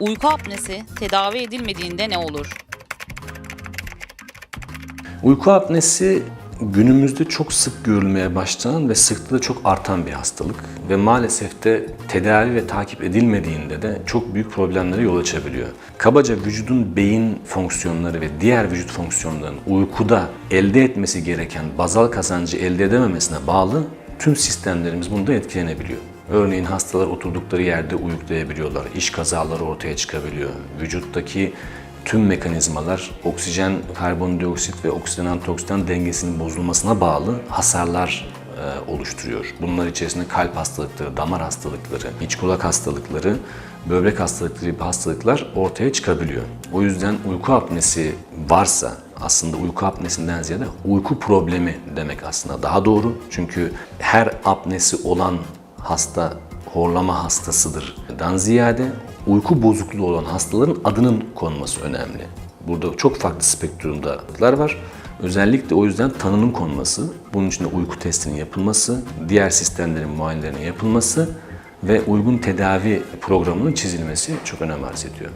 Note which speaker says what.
Speaker 1: Uyku apnesi tedavi edilmediğinde ne olur?
Speaker 2: Uyku apnesi günümüzde çok sık görülmeye başlanan ve sıklığı çok artan bir hastalık ve maalesef de tedavi ve takip edilmediğinde de çok büyük problemlere yol açabiliyor. Kabaca vücudun beyin fonksiyonları ve diğer vücut fonksiyonlarının uykuda elde etmesi gereken bazal kazancı elde edememesine bağlı tüm sistemlerimiz bunda etkilenebiliyor. Örneğin hastalar oturdukları yerde uyuklayabiliyorlar, iş kazaları ortaya çıkabiliyor, vücuttaki tüm mekanizmalar oksijen, karbondioksit ve oksijen antioksidan dengesinin bozulmasına bağlı hasarlar e, oluşturuyor. Bunlar içerisinde kalp hastalıkları, damar hastalıkları, iç kulak hastalıkları, böbrek hastalıkları gibi hastalıklar ortaya çıkabiliyor. O yüzden uyku apnesi varsa aslında uyku apnesinden ziyade uyku problemi demek aslında daha doğru. Çünkü her apnesi olan hasta horlama hastasıdır. Dan ziyade uyku bozukluğu olan hastaların adının konması önemli. Burada çok farklı spektrumdalar var. Özellikle o yüzden tanının konması, bunun için de uyku testinin yapılması, diğer sistemlerin muayenelerinin yapılması ve uygun tedavi programının çizilmesi çok önem arz ediyor.